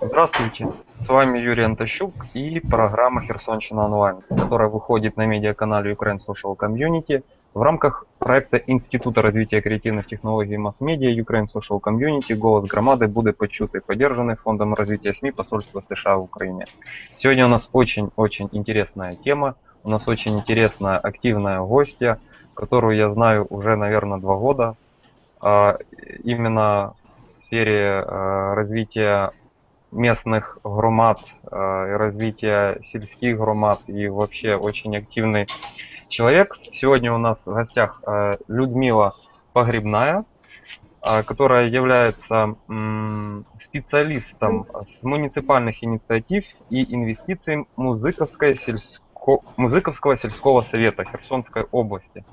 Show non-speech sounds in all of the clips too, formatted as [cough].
Здравствуйте, с вами Юрий Антощук и программа «Херсонщина онлайн», которая выходит на медиаканале Ukraine Social Community в рамках проекта Института развития креативных технологий и масс-медиа Ukraine Social Community «Голос громады будет почутый», поддержанный Фондом развития СМИ посольства США в Украине. Сегодня у нас очень-очень интересная тема, у нас очень интересная активная гостья, которую я знаю уже, наверное, два года. А, Именно в сфере э, развития местных громад, э, развития сельских громад и вообще очень активный человек. Сегодня у нас в гостях Людмила Погребная, которая является специалистом с муниципальных инициатив и инвестиций Музыковской сельско... Музыковского сельского совета Херсонской области.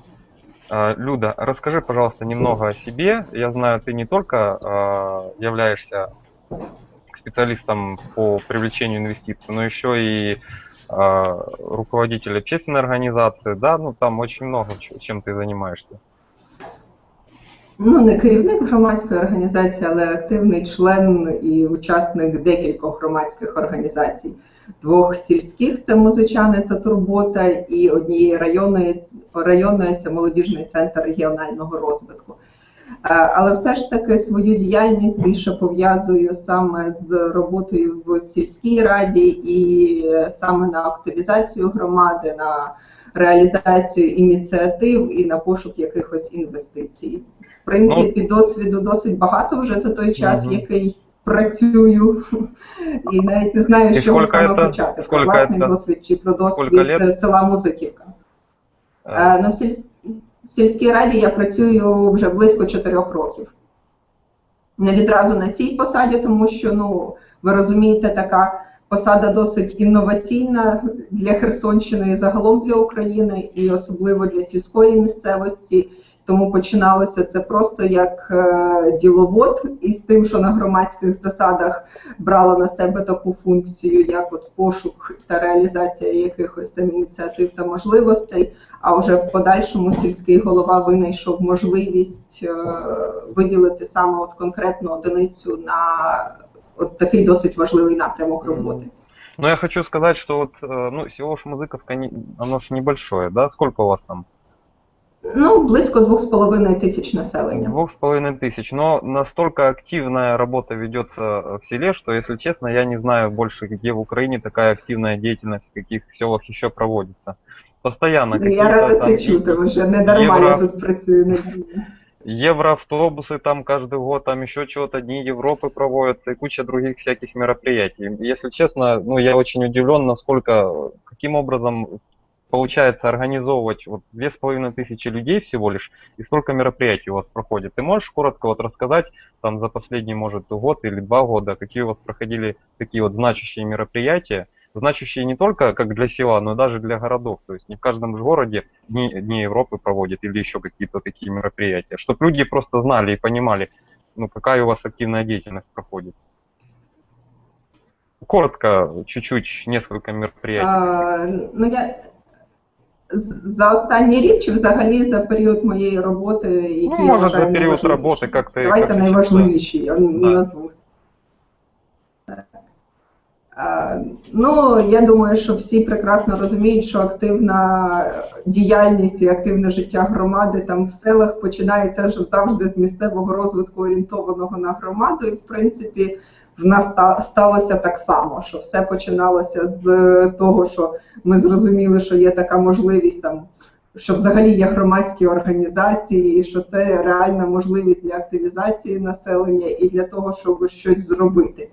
Э, Люда, расскажи, пожалуйста, немного о себе. Я знаю, ты не только э, являешься специалистом по привлечению инвестиций, но еще и э, руководитель общественной организации, да, ну там очень много ч- чем ты занимаешься. Ну, не керівник громадської організації, але активний член і учасник декількох громадських організацій. Двох сільських це музичани та турбота, і однієї районної, районної це молодіжний центр регіонального розвитку. Е, Але все ж таки свою діяльність більше пов'язую саме з роботою в сільській раді і е, саме на активізацію громади, на реалізацію ініціатив і на пошук якихось інвестицій. В принципі, досвіду досить багато вже за той час, який працюю, і навіть не знаю, з чого саме почати. Про власний це? досвід чи про досвід е, села Музиківка. Э, Е, в, сільсь... в сільській раді я працюю вже близько чотирьох років. Не відразу на цій посаді, тому що, ну, ви розумієте, така посада досить інноваційна для Херсонщини і загалом для України, і особливо для сільської місцевості. Тому починалося це просто як е, діловод, із тим, що на громадських засадах брала на себе таку функцію, як от пошук та реалізація якихось там ініціатив та можливостей. А вже в подальшому сільський голова винайшов можливість е, виділити саме от конкретну одиницю на от такий досить важливий напрямок роботи. Ну, я хочу сказать, что вот, э, ну, село Шмузыковка, не- оно ж небольшое, да? Сколько у вас там? Ну, близько двох з половиною тисяч населення. Двух с половиной тысяч. Но настолько активная работа ведется в селе, что, если честно, я не знаю больше, где в Украине такая активная деятельность, в каких селах еще проводится. Постоянно Я какие-то рада це чути, вже не дарма Євро. я тут працюю. не- евроавтобусы там каждый год, там еще чего-то, Дни Европы проводятся и куча других всяких мероприятий. Если честно, ну, я очень удивлен, насколько, каким образом получается организовывать вот две с половиной тысячи людей всего лишь, и сколько мероприятий у вас проходит. Ты можешь коротко вот рассказать, там, за последний, может, год или два года, какие у вас проходили такие вот значащие мероприятия, значащие не только как для села, но даже для городов. То есть не в каждом же городе Дни, Дни Европы проводят или еще какие-то такие мероприятия. Чтобы люди просто знали и понимали, ну, какая у вас активная деятельность проходит. Коротко, чуть-чуть, несколько мероприятий. А, ну, я за останній рік чи взагалі за період моєї роботи, які Ну, може, за період роботи, як ти- Давайте як найважливіші, я Да. назву. Ну, я думаю, що всі прекрасно розуміють, що активна діяльність і активне життя громади там в селах починається завжди з місцевого розвитку орієнтованого на громаду. І в принципі, в нас сталося так само, що все починалося з того, що ми зрозуміли, що є така можливість там. Що взагалі є громадські організації, і що це реальна можливість для активізації населення і для того, щоб щось зробити.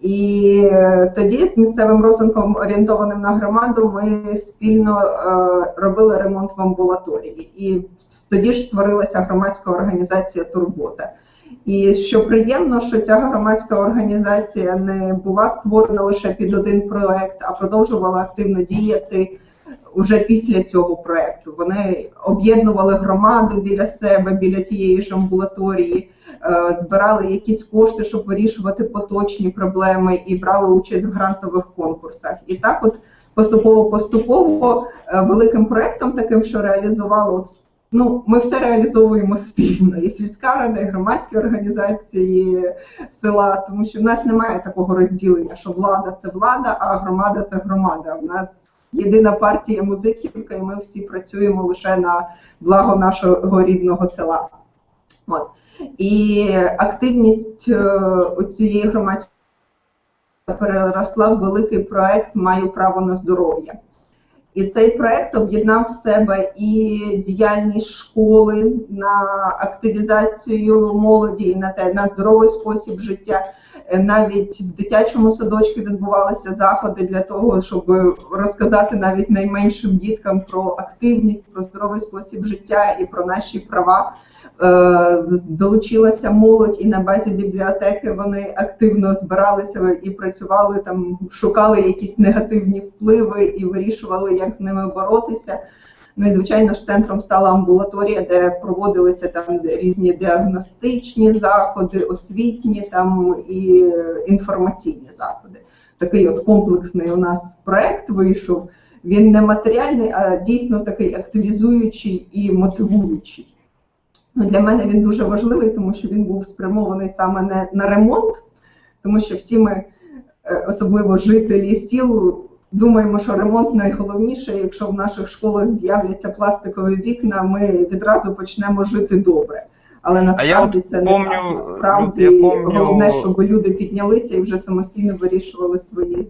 І е, тоді з місцевим розвитком орієнтованим на громаду ми спільно е, робили ремонт в амбулаторії. І тоді ж створилася громадська організація Турбота. І що приємно, що ця громадська організація не була створена лише під один проект, а продовжувала активно діяти уже після цього проекту. Вони об'єднували громаду біля себе, біля тієї ж амбулаторії е, збирали якісь кошти, щоб вирішувати поточні проблеми, і брали участь в грантових конкурсах. І так, от поступово-поступово е, великим проектом, таким, що реалізувало от ну, ми все реалізовуємо спільно. І сільська рада, і громадські організації села, тому що в нас немає такого розділення, що влада це влада, а громада це громада. У нас єдина партія музиківка, і ми всі працюємо лише на благо нашого рідного села. От. І активність е, цієї громадської переросла в великий проект Маю право на здоров'я. І цей проект об'єднав в себе і діяльність школи на активізацію молоді, і на те на здоровий спосіб життя. Навіть в дитячому садочку відбувалися заходи для того, щоб розказати навіть найменшим діткам про активність, про здоровий спосіб життя і про наші права. Е, Долучилася молодь, і на базі бібліотеки вони активно збиралися і працювали там, шукали якісь негативні впливи і вирішували, як з ними боротися. Ну і звичайно ж центром стала амбулаторія, де проводилися там різні діагностичні заходи, освітні там і е, інформаційні заходи. Такий от комплексний у нас проект вийшов. Він не матеріальний, а дійсно такий активізуючий і мотивуючий. Ну, Для мене він дуже важливий, тому що він був спрямований саме не на ремонт, тому що всі ми, е, особливо жителі сіл, думаємо, що ремонт найголовніше. Якщо в наших школах з'являться пластикові вікна, ми відразу почнемо жити добре. Але насправді от це не помню, так. Насправді я помню- головне, щоб люди піднялися і вже самостійно вирішували свої.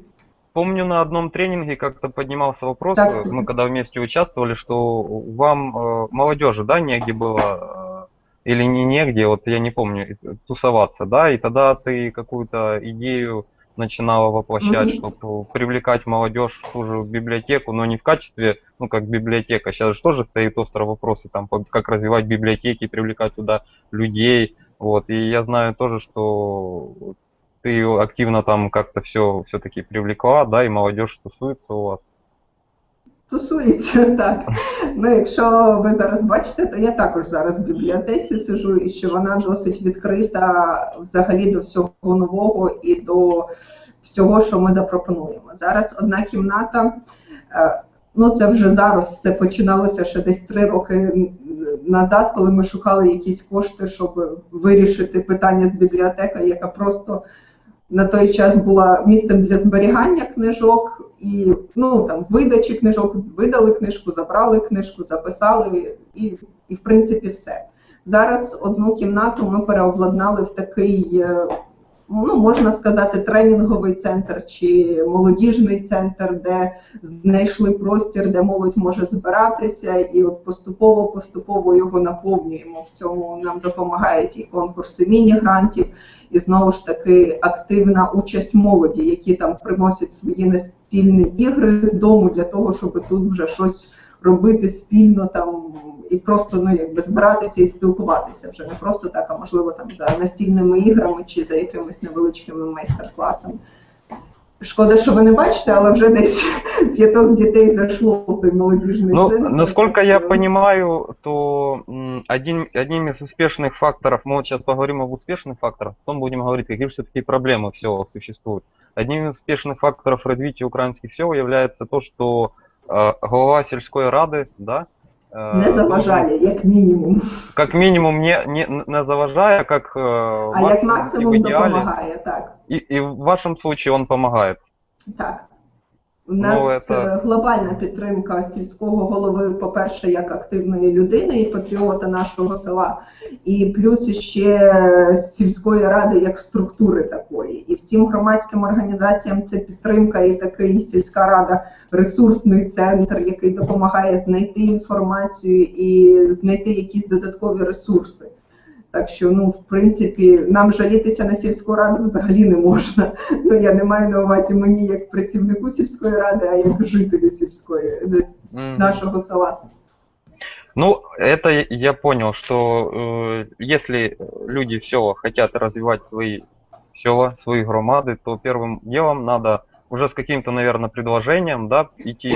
Помню, на одном тренинге как-то поднимался вопрос, Так. э, мы когда вместе участвовали, что вам э, молодежи, да, негде было, э, или не негде, вот я не помню, тусоваться, да, и тогда ты какую-то идею начинала воплощать, Мгм. чтобы привлекать молодежь в ту же библиотеку, но не в качестве, ну, как библиотека. Сейчас же тоже стоит острый вопрос, и там, как развивать библиотеки, привлекать туда людей, вот, и я знаю тоже, что ты активно там как-то все все-таки привлекла, да, и молодежь тусуется у вас. Тусується [laughs] так. Ну, якщо ви зараз бачите, то я також зараз в бібліотеці сижу, і що вона досить відкрита взагалі до всього нового і до всього, що ми запропонуємо. Зараз одна кімната. е, Ну, це вже зараз це починалося ще десь три роки назад, коли ми шукали якісь кошти, щоб вирішити питання з бібліотекою, яка просто на той час була місцем для зберігання книжок і ну там видачі книжок, видали книжку, забрали книжку, записали і, і в принципі все. Зараз одну кімнату ми переобладнали в такий, е, ну можна сказати, тренінговий центр чи молодіжний центр, де знайшли простір, де молодь може збиратися, і от поступово поступово його наповнюємо. В цьому нам допомагають і конкурси міні-грантів, і знову ж таки активна участь молоді, які там приносять свої настільні ігри з дому для того, щоб тут вже щось робити спільно там і просто ну якби збиратися і спілкуватися вже не просто так, а можливо там за настільними іграми чи за якимись невеличкими майстер-класами. Шкода, що ви не бачите, але вже десь п'яток дітей зайшло в той молодіжний Ну, центр. насколько я так що- понимаю, то м, один, одним из успешных факторов, мы вот сейчас поговорим об успешных факторах, потом будем говорить, какие все-таки проблемы в селах существуют. Одним из успешных факторов развития украинских сел является то, что э, глава сельской рады, да, э, не заважає, як мінімум. как мінімум, не, не, не заважає, как а максимум як максимум в допомагає, так. І, і в вашем случае он допомагає. Так. У нас Ну, це- е, глобальна підтримка сільського голови, по-перше, як активної людини і патріота нашого села, і плюс ще сільської ради як структури такої. І всім громадським організаціям це підтримка і такий сільська рада, ресурсний центр, який допомагає знайти інформацію і знайти якісь додаткові ресурси. Так що, ну, в принципі, нам жалітися на сільську раду взагалі не можна. [laughs] Ну, я не маю на увазі мені як працівнику сільської ради, а як жителю сільської е, Мгм. нашого села. Ну, это я- я понял, что э, если люди в селах хотят развивать свои села, свои громады, то первым делом надо уже с каким-то, наверное, предложением, да, идти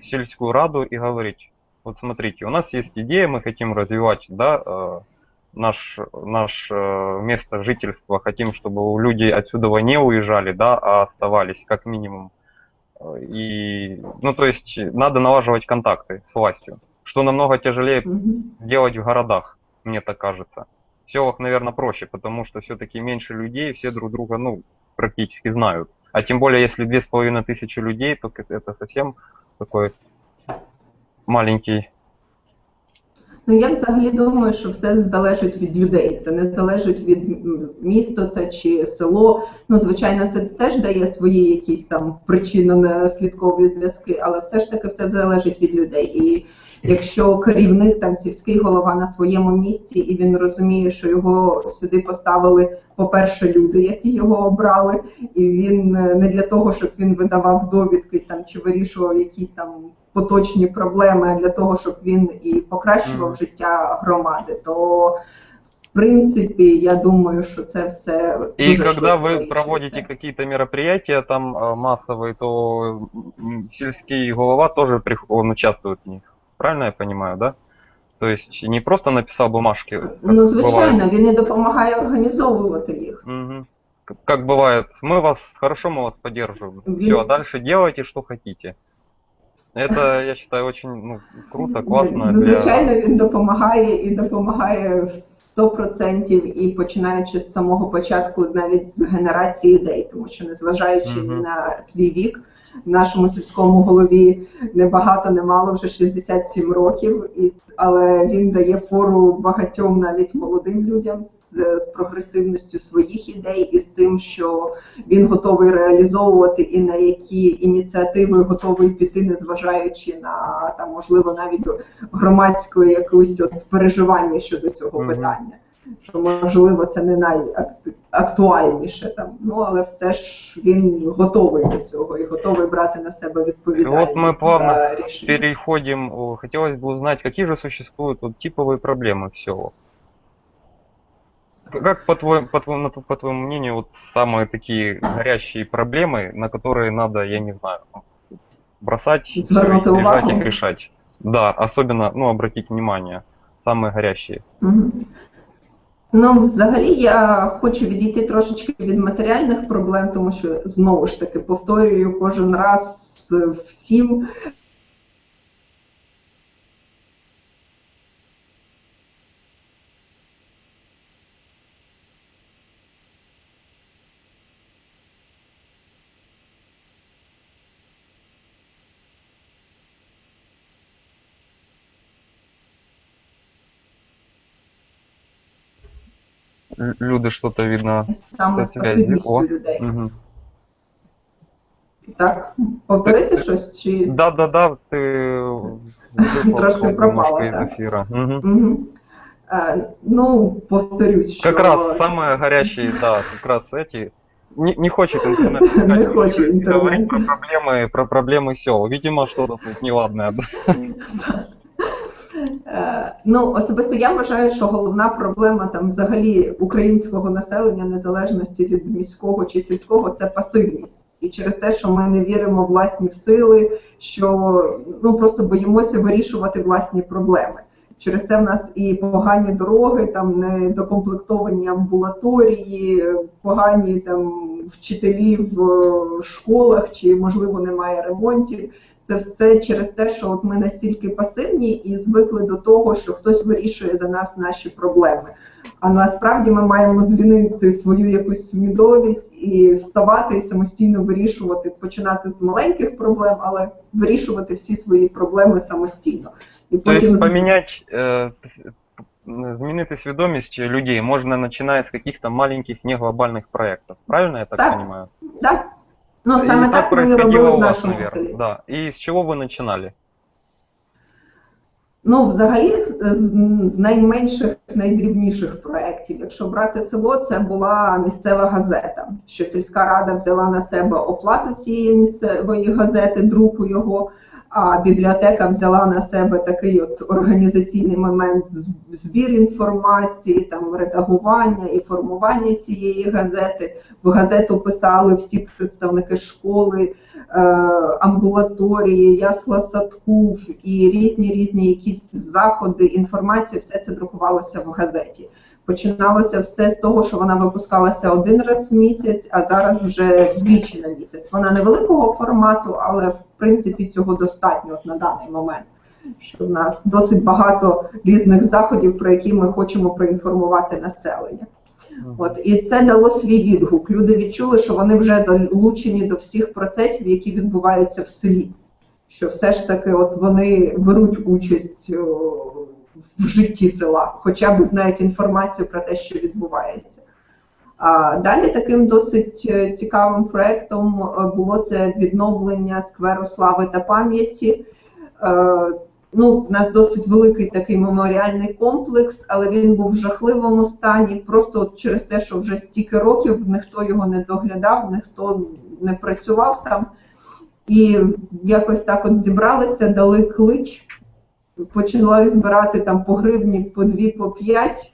в сельскую раду и говорить, вот смотрите, у нас есть идея, мы хотим развивать, да, э, наш, наш э, место жительства, хотим, чтобы люди отсюда не уезжали, да, а оставались как минимум. Э, И, ну, то есть надо налаживать контакты с властью что намного тяжелее Мгм. делать в городах, мне так кажется. В селах, наверное, проще, потому что все-таки меньше людей, все друг друга, ну, практически знают. А тем более, если две с половиной тысячи людей, то это совсем такой маленький. Ну я взагалі думаю, що все залежить від людей. Це не залежить від міста це чи село. Ну, звичайно, це теж дає свої якісь там причинно-наслідкові зв'язки, але все ж таки все залежить від людей. І якщо керівник там сільський голова на своєму місці, і він розуміє, що його сюди поставили, по-перше, люди, які його обрали, і він е, не для того, щоб він видавав довідки там чи вирішував якісь там поточні проблеми, а для того, щоб він і покращував Мгм. життя громади, то в принципі я думаю, що це все И дуже когда швидко вы вирішується. проводите какие-то мероприятия там э, массовые, то м, сельский голова тоже прих- он участвует в них. Правильно я понимаю, да? То есть не просто написал бумажки. как Ну бывает. звичайно, він і допомагає організовувати їх. Мгм. К- Как бывает, мы вас, хорошо, мы вас поддерживаем. Мгм. Все, а дальше делайте, что хотите. Это, [laughs] я считаю, очень ну, круто, классно. Ну, для- звичайно, він допомагає і допомагає в 100% і починаючи з самого початку, навіть з генерації ідей, тому що незважаючи Мгм. на свій вік, нашому сільському голові. Небагато, немало вже 67 років, і але він дає фору багатьом навіть молодим людям з, з прогресивністю своїх ідей і з тим, що він готовий реалізовувати і на які ініціативи готовий піти, незважаючи на там, можливо, навіть громадської якусь от переживання щодо цього питання Що можливо це не найактуальніше там, ну але все ж він готовий до цього і готовий брати на себе відповідальність От ми плавно за рішення. Переходим. о, Хотелось бы узнать, какие же существуют вот типовые проблемы в селах? Как, по, твоему, по, твоему, на тв- по твоему мнению, вот самые такие горящие проблемы, на которые надо, я не знаю, бросать, всё Звернуть и бежать увагу. их решать? Да, особенно, ну, обратить внимание, самые горящие. Мгм. Ну, взагалі, я хочу відійти трошечки від матеріальних проблем, тому що знову ж таки повторюю кожен раз всім. Л- Люди что-то видно. Саме о. людей. Мгм. Так, повторити щось чи [laughs] Да, да, да, ты Трошки пропала, из так. эфира. Мгм. Мгм. Е, ну повторюсь, що Как раз самые горячие, да, как раз эти. Не, не хочет интернет. [laughs] Не хочет говорить интернет. про проблемы, про проблемы сел. Видимо, что-то тут неладное. [laughs] Е, Ну, особисто я вважаю, що головна проблема там взагалі українського населення, незалежності від міського чи сільського, це пасивність. І через те, що ми не віримо в власні сили, що ну просто боїмося вирішувати власні проблеми. Через це в нас і погані дороги, там недокомплектовані амбулаторії, погані там вчителі в е, школах, чи можливо немає ремонтів. Це все через те, що от ми настільки пасивні і звикли до того, що хтось вирішує за нас наші проблеми. А насправді ми маємо звінити свою якусь свідомість і вставати і самостійно вирішувати, починати з маленьких проблем, але вирішувати всі свої проблеми самостійно. І потім з- поменять, э, змінити свідомість людей можно начиная с каких-то маленьких неглобальных проектов. Правильно я так, Так. понимаю? так. Ну И саме так ми і робили в у вас, нашому селі. Да. І з чого ви починали? Ну, взагалі, з найменших, найдрібніших проєктів. Якщо брати село, це була місцева газета, що сільська рада взяла на себе оплату цієї місцевої газети, друку його. А бібліотека взяла на себе такий от організаційний момент збір інформації, там редагування і формування цієї газети. В газету писали всі представники школи, е, амбулаторії, ясла садків і різні різні якісь заходи, інформація, все це друкувалося в газеті. Починалося все з того, що вона випускалася один раз в місяць, а зараз вже двічі на місяць. Вона невеликого формату, але в принципі цього достатньо от на даний момент. що в нас досить багато різних заходів, про які ми хочемо проінформувати населення. От і це дало свій відгук. Люди відчули, що вони вже залучені до всіх процесів, які відбуваються в селі. Що все ж таки, от вони беруть участь о, в житті села, хоча б знають інформацію про те, що відбувається. Далі таким досить е, цікавим проєктом е, було це відновлення скверу слави та пам'яті. Е, Ну, у нас досить великий такий меморіальний комплекс, але він був в жахливому стані, просто через те, що вже стільки років ніхто його не доглядав, ніхто не працював там. І якось так от зібралися, дали клич, почали збирати там по гривні, по дві, по п'ять.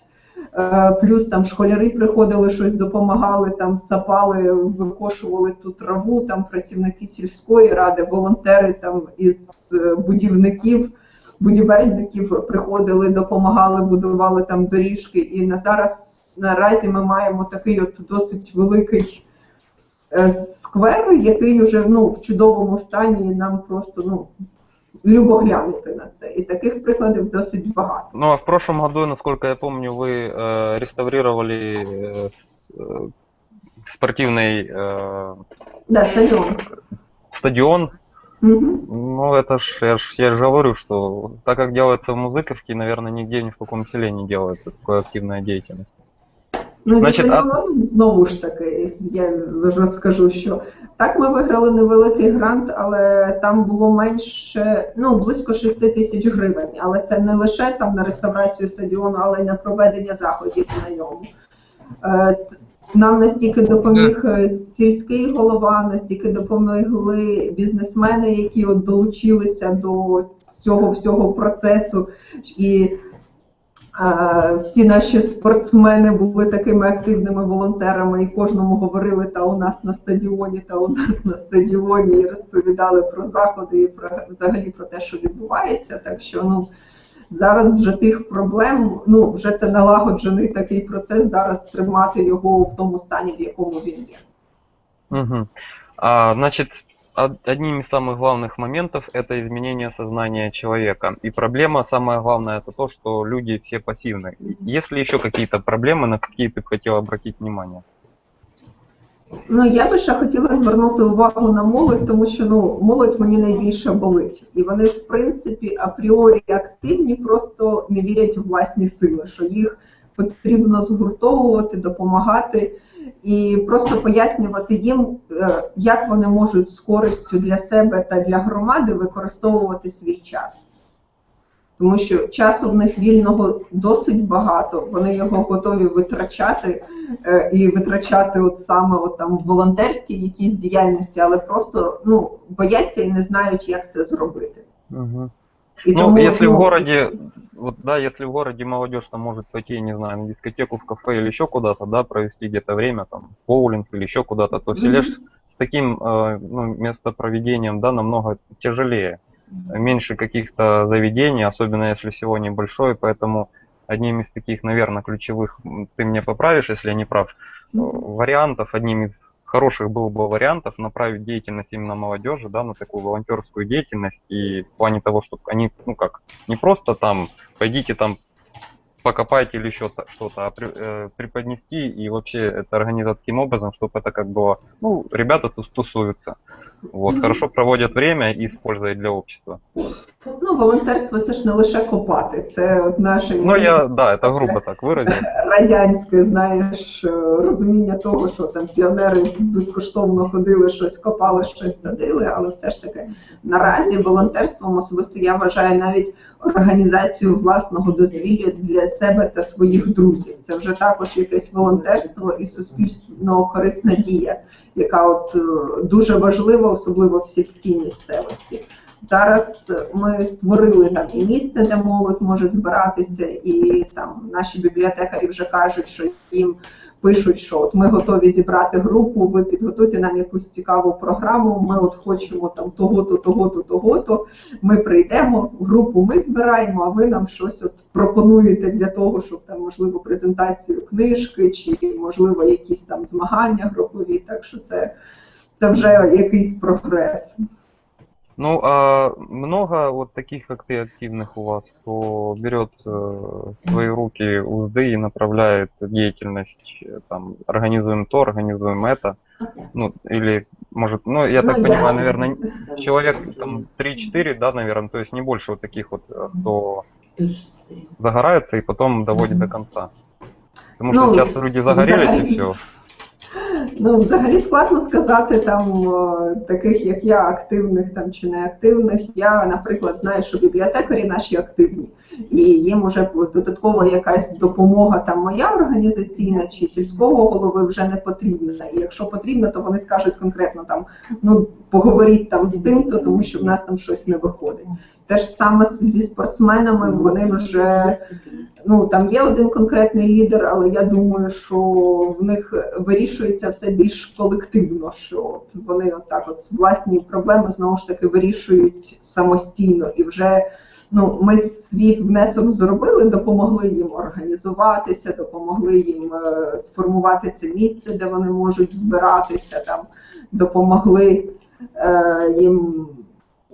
Е, Плюс там школяри приходили, щось допомагали, там сапали, викошували ту траву, там працівники сільської ради, волонтери там із е, будівників, будівельників приходили, допомагали, будували там доріжки. І на зараз наразі ми маємо такий от досить великий е, сквер, який вже ну, в чудовому стані, нам просто ну, любо глянути на це. І таких прикладів досить багато. Ну а в прошлом году, насколько я помню, вы э, реставрировали э, с- э, спортивный э, Да, стадіон. стадион. Угу. Ну это ж я, ж, я ж говорю, что так как делается в Музыковке, наверное, нигде ни в каком селе не делается такая активная деятельность. Ну, Значить, зі а- стадіоном знову ж таки, я розкажу, що так ми виграли невеликий грант, але там було менше, ну близько 6 тисяч гривень. Але це не лише там на реставрацію стадіону, але й на проведення заходів на ньому. Е, Нам настільки допоміг е, сільський голова, настільки допомогли бізнесмени, які от долучилися до цього всього процесу. І Всі наші спортсмени були такими активними волонтерами і кожному говорили та у нас на стадіоні, та у нас на стадіоні, і розповідали про заходи і про взагалі про те, що відбувається. Так що ну зараз вже тих проблем, ну вже це налагоджений такий процес. Зараз тримати його в тому стані, в якому він є. Мгм. А, значит, од- одним из самых главных моментов это изменение сознания человека. И проблема самая главная это то, что люди все пассивны. Есть ли еще какие-то проблемы, на какие ты бы хотел обратить внимание? Ну я би ще хотіла звернути увагу на молодь, тому що ну молодь мені найбільше болить, і вони в принципі апріорі активні, просто не вірять у власні сили, що їх потрібно згуртовувати, допомагати І просто пояснювати їм, е, як вони можуть з користю для себе та для громади використовувати свій час. Тому що часу в них вільного досить багато, вони його готові витрачати е, і витрачати от саме от там в волонтерській якійсь діяльності, але просто ну бояться і не знають, як це зробити. І ну, если в ну, городе, вот да, если в городе молодежь там может пойти, не знаю, на дискотеку, в кафе или еще куда-то, да, провести где-то время, там, боулинг или еще куда-то, то в селе Мгм. с таким э, ну, местопроведением, да, намного тяжелее. меньше каких-то заведений, особенно если село небольшое, поэтому одним из таких, наверное, ключевых, ты мне поправишь, если я не прав, э, вариантов, одним из хороших был бы вариантов направить деятельность именно молодежи, да, на такую волонтерскую деятельность. И в плане того, чтобы они, ну как, не просто там пойдите там покопайте или еще что-то, а при- э, преподнести и вообще это организовать таким образом, чтобы это как было, ну, ребята тус- тусуются, вот, хорошо проводят время и с пользой для общества. Ну, волонтерство це ж не лише копати, це от наше Ну, я, да, это грубо так выразил. радянське, знаєш, розуміння того, що там піонери безкоштовно ходили, щось копали, щось садили, але все ж таки наразі волонтерством особисто я вважаю навіть організацію власного дозвілля для себе та своїх друзів. Це вже також якесь волонтерство і суспільно корисна дія, яка от е, дуже важлива, особливо в сільській місцевості. Зараз ми створили там і місце, де молодь може збиратися, і там наші бібліотекарі вже кажуть, що їм пишуть, що от ми готові зібрати групу, ви підготуйте нам якусь цікаву програму. Ми от хочемо там того-то, того-то, того-то. Ми прийдемо, групу ми збираємо, а ви нам щось от пропонуєте для того, щоб там можливо презентацію книжки, чи можливо якісь там змагання групові. Так що це, це вже якийсь прогрес. Ну, а много вот таких, как ты, активных у вас, кто берет э, в свои руки узды и направляет деятельность, э, там, организуем то, организуем это, ну, или, может, ну, я так Ну, понимаю, наверное, человек там 3-4, да, наверное, то есть не больше вот таких вот, э, кто загорается и потом доводит до конца. Потому что Ну, часто люди загорелись и все. Ну, взагалі складно сказати там е, таких, як я, активних там чи неактивних. Я, наприклад, знаю, що бібліотекарі наші активні, і їм уже додаткова якась допомога там моя організаційна чи сільського голови вже не потрібна. І якщо потрібно, то вони скажуть конкретно там ну поговоріть там з тим, то тому що в нас там щось не виходить. Те ж саме зі спортсменами, вони вже ну там є один конкретний лідер, але я думаю, що в них вирішується все більш колективно, що от вони отак от власні проблеми знову ж таки вирішують самостійно і вже. Ну, ми свій внесок зробили, допомогли їм організуватися, допомогли їм е, сформувати це місце, де вони можуть збиратися, там допомогли е, їм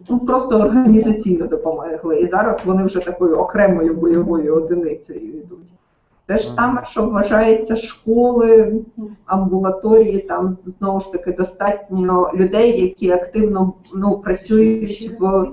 ну, просто організаційно допомогли. І зараз вони вже такою окремою бойовою одиницею йдуть. Те ж саме, що вважається школи, амбулаторії, там знову ж таки достатньо людей, які активно ну, працюють в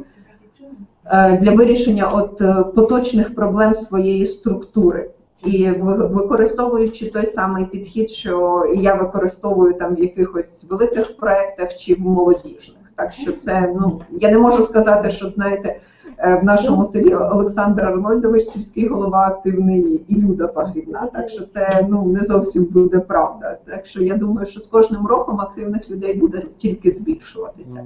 для вирішення от е, поточних проблем своєї структури. І ви- використовуючи той самий підхід, що я використовую там в якихось великих проєктах чи в молодіжних. Так що це ну я не можу сказати, що знаєте, е, в нашому селі Олександр Арнольдович, сільський голова активний і Люда Пагрівна. Так що це ну не зовсім буде правда. Так що я думаю, що з кожним роком активних людей буде тільки збільшуватися.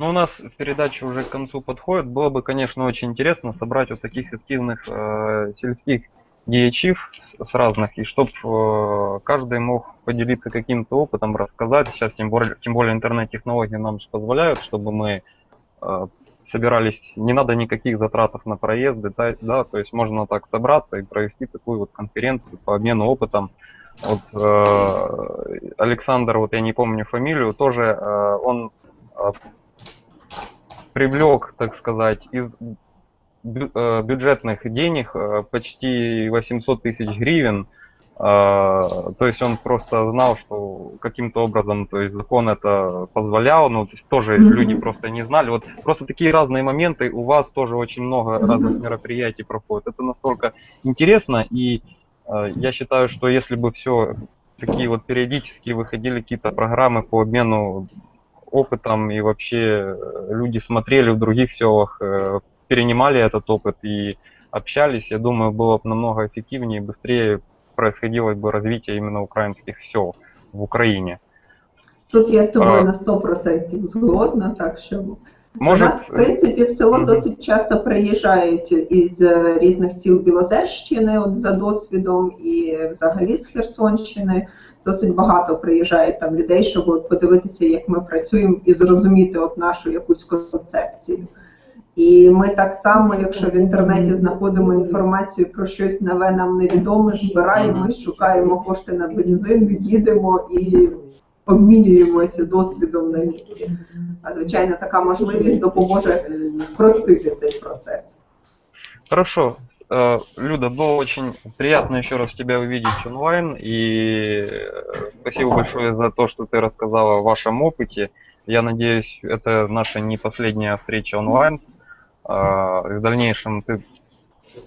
Ну, у нас передача уже к концу подходит. Было бы, конечно, очень интересно собрать вот таких активных э, сельских дьячив с, разных, и чтобы каждый мог поделиться каким-то опытом, рассказать. Сейчас тем более, тем более интернет-технологии нам же позволяют, чтобы мы э, собирались, не надо никаких затратов на проезды, да, да, то есть можно так собраться и провести такую вот конференцию по обмену опытом. Вот э, Александр, вот я не помню фамилию, тоже э, он э, привлек, так сказать, из э, бюджетных денег э, почти 800 тысяч гривен. Э, То есть он просто знал, что каким-то образом, то есть закон это позволял, ну, то есть тоже Мгм. люди просто не знали. Вот просто такие разные моменты, у вас тоже очень много разных мероприятий проходит. Это настолько интересно, и я считаю, что если бы все такие вот периодически выходили какие-то программы по обмену опытом, и вообще э, люди смотрели в других селах, э, перенимали этот опыт и общались, я думаю, было бы намного эффективнее и быстрее происходило бы развитие именно украинских сел в Украине. Тут я з тобою А. на 100% згодна, так що до Может, нас, в принципі, в село Мгм. досить часто приїжджають із е, різних сіл Білозерщини, от за досвідом, і взагалі з Херсонщини. Досить багато приїжджають там людей, щоб подивитися, як ми працюємо, і зрозуміти от нашу якусь концепцію. І ми так само, якщо в інтернеті знаходимо інформацію про щось нове нам невідоме, збираємось, шукаємо кошти на бензин, їдемо і обмінюємося досвідом на місці. А звичайно, така можливість допоможе спростити цей процес. Хорошо. Э, Люда, было очень приятно еще раз тебя увидеть онлайн, и э, спасибо большое за то, что ты рассказала о вашем опыте. Я надеюсь, это наша не последняя встреча онлайн. И В дальнейшем ты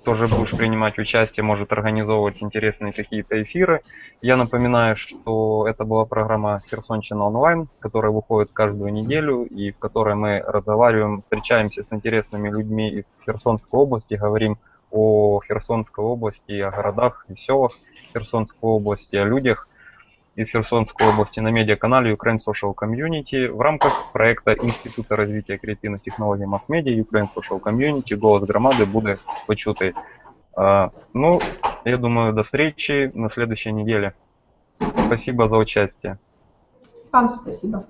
тоже будешь принимать участие, может организовывать интересные какие-то эфиры. Я напоминаю, что это была программа Херсонщина онлайн, которая выходит каждую неделю и в которой мы разговариваем, встречаемся с интересными людьми из Херсонской области, говорим о Херсонской области, о городах и селах Херсонской области, о людях из Херсонской области на медиаканале Ukraine Social Community в рамках проекта Института развития креативных технологий масс-медиа Ukraine Social Community «Голос громады» буде почутый. А, ну, я думаю, до встречи на следующей неделе. Спасибо за участие. Вам спасибо.